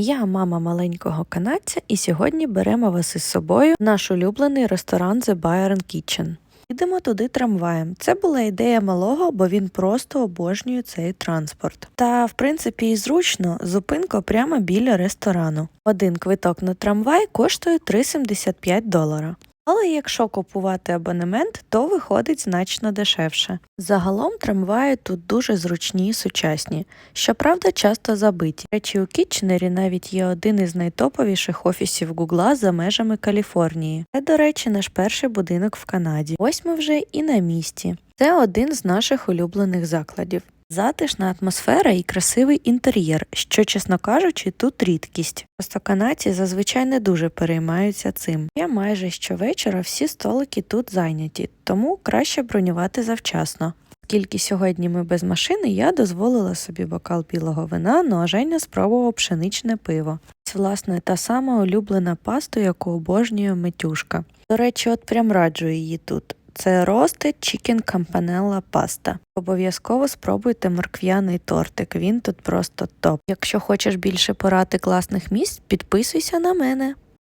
Я мама маленького канадця, і сьогодні беремо вас із собою в наш улюблений ресторан The Byron Kitchen. Їдемо туди трамваєм. Це була ідея малого, бо він просто обожнює цей транспорт. Та в принципі і зручно, зупинка прямо біля ресторану. Один квиток на трамвай коштує 3,75 долара. Але якщо купувати абонемент, то виходить значно дешевше. Загалом трамваї тут дуже зручні і сучасні, щоправда, часто забиті. Речі у Кітченері навіть є один із найтоповіших офісів Гугла за межами Каліфорнії. Це, до речі, наш перший будинок в Канаді. Ось ми вже і на місці. Це один з наших улюблених закладів. Затишна атмосфера і красивий інтер'єр, що, чесно кажучи, тут рідкість. Просто канадці зазвичай не дуже переймаються цим. Я майже щовечора всі столики тут зайняті, тому краще бронювати завчасно. Оскільки сьогодні ми без машини, я дозволила собі бокал білого вина, ну а Женя спробував пшеничне пиво. Це, власне, та сама улюблена паста, яку обожнює Митюшка. До речі, от прям раджу її тут. Це рости Chicken Campanella паста. Обов'язково спробуйте моркв'яний тортик, він тут просто топ. Якщо хочеш більше порати класних місць, підписуйся на мене.